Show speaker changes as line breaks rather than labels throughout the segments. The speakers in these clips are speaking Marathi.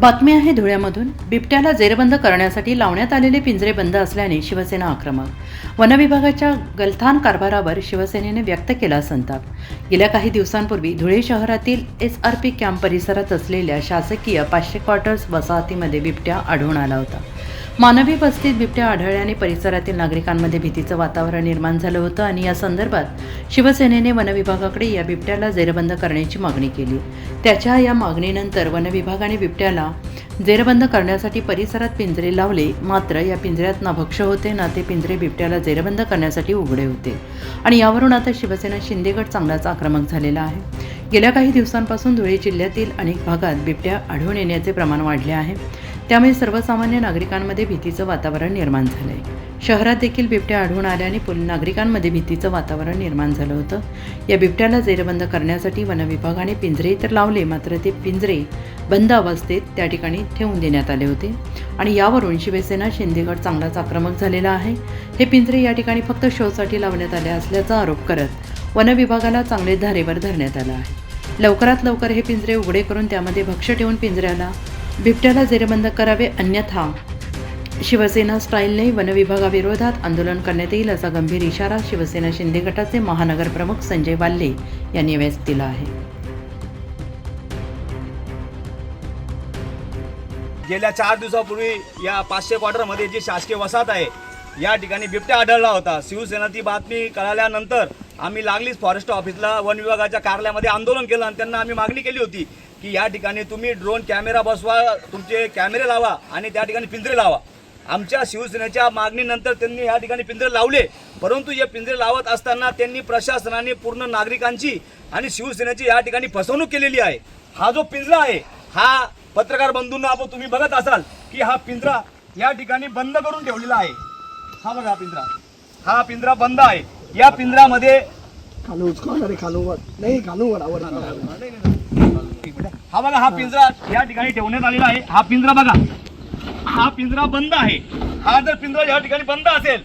बातमी आहे धुळ्यामधून. बिबट्याला जेरबंद करण्यासाठी लावण्यात आलेले पिंजरे बंद असल्याने शिवसेना आक्रमक. वनविभागाच्या गलथान कारभारावर शिवसेनेने व्यक्त केला संताप. गेल्या काही दिवसांपूर्वी धुळे शहरातील एस आर पी कॅम्प परिसरात असलेल्या शासकीय पाचशे क्वार्टर्स वसाहतीमध्ये बिबट्या आढळून आला होता. मानवी वस्तीत बिबट्या आढळल्याने परिसरातील नागरिकांमध्ये भीतीचं वातावरण निर्माण झालं होतं आणि या संदर्भात शिवसेनेने वनविभागाकडे या बिबट्याला जेरबंद करण्याची मागणी केली. त्याच्या या मागणीनंतर वनविभागाने बिबट्याला जेरबंद करण्यासाठी परिसरात पिंजरे लावले मात्र या पिंजऱ्यात ना भक्ष होते ना ते पिंजरे बिबट्याला जेरबंद करण्यासाठी उघडे होते. आणि यावरून आता शिवसेना शिंदेगड चांगलाच आक्रमक झालेला आहे. गेल्या काही दिवसांपासून धुळे जिल्ह्यातील अनेक भागात बिबट्या आढळून येण्याचे प्रमाण वाढले आहे. त्यामुळे सर्वसामान्य नागरिकांमध्ये भीतीचं वातावरण निर्माण झालं आहे शहरात देखील बिबट्या आढळून आल्याने पुल नागरिकांमध्ये भीतीचं वातावरण निर्माण झालं होतं. या बिबट्याला जेरबंद करण्यासाठी वनविभागाने पिंजरे तर लावले मात्र ते पिंजरे बंद अवस्थेत त्या ठिकाणी ठेवून देण्यात आले होते. आणि यावरून शिवसेना शिंदेगड चांगलाच आक्रमक झालेला आहे. हे पिंजरे या ठिकाणी फक्त शोसाठी लावण्यात आले असल्याचा आरोप करत वनविभागाला चांगले धारेवर धरण्यात आलं आहे. लवकरात लवकर हे पिंजरे उघडे करून त्यामध्ये भक्ष ठेवून पिंजऱ्याला बिबट्याला जेरबंद करावे अन्यथा. शिवसेना स्टाईलने वनविभागाविरोधात आंदोलन करण्यात येईल असा गंभीर इशारा शिवसेना शिंदे गटाचे महानगर प्रमुख संजय वाल्ले यांनी व्यक्त दिला आहे.
गेल्या चार दिवसापूर्वी या पाचशे क्वार्टरमध्ये जी शासकीय वसाहत आहे या ठिकाणी बिबट्या आढळला होता. शिवसेना ती बातमी कळाल्यानंतर आम्ही लागलीच फॉरेस्ट ऑफिसला वन विभागाच्या कार्यालयामध्ये आंदोलन केलं आणि त्यांना आम्ही मागणी केली होती की या ठिकाणी तुम्ही ड्रोन कॅमेरा बसवा तुमचे कॅमेरे लावा आणि त्या ठिकाणी पिंजरे लावा. आमच्या शिवसेनेच्या मागणीनंतर त्यांनी या ठिकाणी पिंजरे लावले. परंतु हे पिंजरे लावत असताना त्यांनी प्रशासनाने पूर्ण नागरिकांची आणि शिवसेनेची या ठिकाणी फसवणूक केलेली आहे. हा जो पिंजरा आहे हा पत्रकार बंधूंना आपण तुम्ही बघत असाल की हा पिंजरा या ठिकाणी बंद करून ठेवलेला आहे. हा बघा पिंजरा. हा पिंजरा बंद आहे. या पिंजऱ्यामध्ये
खालू उचकावणार आहे खालू वर नाही खालू वर आवर
हा बघा हा पिंजरा या ठिकाणी ठेवण्यात आलेला आहे. हा पिंजरा बघा. हा पिंजरा बंद आहे. हा जर पिंजरा या ठिकाणी बंद असेल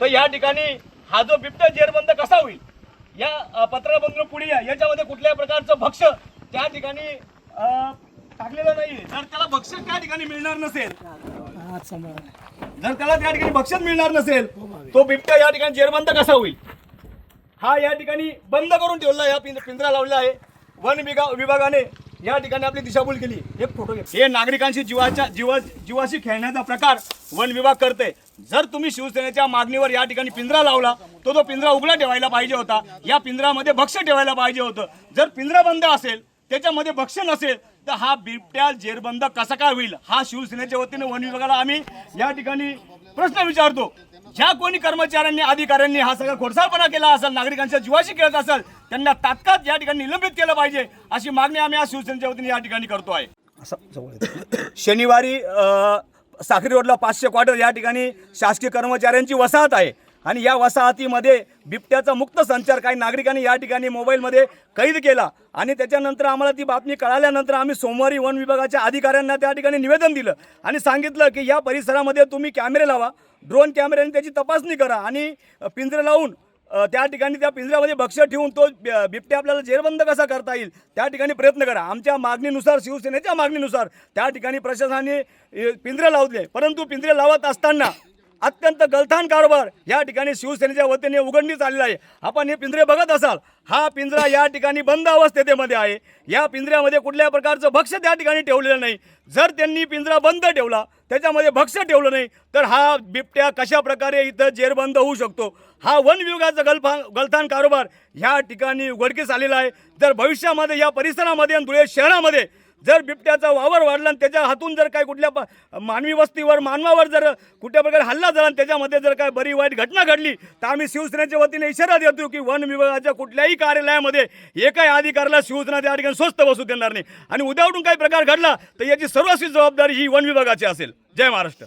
तर या ठिकाणी हा जो बिबट्या जेरबंद कसा होईल? या अ, पत्रकार बंधू पुढे या. याच्यामध्ये कुठल्याही प्रकारचं भक्ष त्या ठिकाणी टाकलेलं नाही जर त्याला भक्ष त्या ठिकाणी मिळणार नसेल
हात सांभाळा
जर त्याला त्या ठिकाणी भक्षण मिळणार नसेल तो बिबट्या या ठिकाणी जेरबंद कसा होईल? हा या ठिकाणी बंद करून ठेवला या पिंज- पिंजरा लावला आहे. वन विभाग विभागाने या ठिकाणी आपली दिशाभूल केली. एक फोटो हे नागरिकांशी जीवाच्या जीवा जीवाशी खेळण्याचा प्रकार वन विभाग करते जर तुम्ही शिवसेनेच्या मागणीवर या ठिकाणी पिंजरा लावला तो तो पिंजरा उघडा ठेवायला पाहिजे होता. या पिंजरामध्ये भक्ष ठेवायला पाहिजे होतं. जर पिंजरा बंद असेल त्याच्यामध्ये भक्ष नसेल तर हा बिबट्या जेरबंद कसा काय होईल? हा शिवसेनेच्या वतीने वन विभागाला आम्ही या ठिकाणी प्रश्न विचारतो. ज्या कोणी कर्मचाऱ्यांनी अधिकाऱ्यांनी हा सगळा खोडसाळपणा केला असेल नागरिकांच्या जीवाशी खेळत असेल त्यांना तात्काळ या ठिकाणी निलंबित केलं पाहिजे अशी मागणी आम्ही आज शिवसेनेच्या वतीने या ठिकाणी करतो आहे. शनिवारी साखरी रोडला पाचशे क्वार्टर या ठिकाणी शासकीय कर्मचाऱ्यांची वसाहत आहे. आणि या वसाहतीमध्ये बिबट्याचा मुक्त संचार काही नागरिकांनी या ठिकाणी मोबाईलमध्ये कैद केला. आणि त्याच्यानंतर आम्हाला ती बातमी कळाल्यानंतर आम्ही सोमवारी वन विभागाच्या अधिकाऱ्यांना त्या ठिकाणी निवेदन दिलं आणि सांगितलं की या परिसरामध्ये तुम्ही कॅमेरे लावा ड्रोन कॅमेऱ्याने त्याची तपासणी करा आणि पिंजरे लावून त्या ठिकाणी त्या पिंजऱ्यामध्ये भक्ष ठेवून तो बिबट्या आपल्याला जेरबंद कसा करता येईल त्या ठिकाणी प्रयत्न करा. आमच्या मागणीनुसार शिवसेनेच्या मागणीनुसार त्या ठिकाणी प्रशासनाने पिंजरे लावले. परंतु पिंजरे लावत असताना अत्यंत गलथान कारभार या ठिकाणी शिवसेनेच्या वतीने उघडणीस आलेला आहे. आपण हे पिंजरे बघत असाल हा पिंजरा या ठिकाणी बंद अवस्थेमध्ये आहे. या पिंजऱ्यामध्ये कुठल्या प्रकारचं भक्ष त्या ठिकाणी ठेवलेलं नाही. जर त्यांनी पिंजरा बंद ठेवला त्याच्यामध्ये भक्ष ठेवलं नाही तर हा बिबट्या कशा प्रकारे इथं जेरबंद होऊ शकतो? हा वन विभागाचा गलफा गलथान कारोबार ह्या ठिकाणी उघडकीस आलेला आहे. जर भविष्यामध्ये या परिसरामध्ये आणि धुळे शहरामध्ये जर बिबट्याचा वावर वाढला आणि त्याच्या हातून जर काय कुठल्या प- मानवी वस्तीवर मानवावर जर कुठल्या प्रकारे हल्ला झाला आणि त्याच्यामध्ये जर काय बरी वाईट घटना घडली तर आम्ही शिवसेनेच्या वतीने इशारा देतो की वन विभागाच्या कुठल्याही कार्यालयामध्ये एकाही अधिकाऱ्याला शिवसेना त्या ठिकाणी स्वस्त बसू देणार नाही. आणि उद्या उठून काही प्रकार घडला तर याची सर्वस्वी जबाबदारी ही वन विभागाची असेल. जय महाराष्ट्र.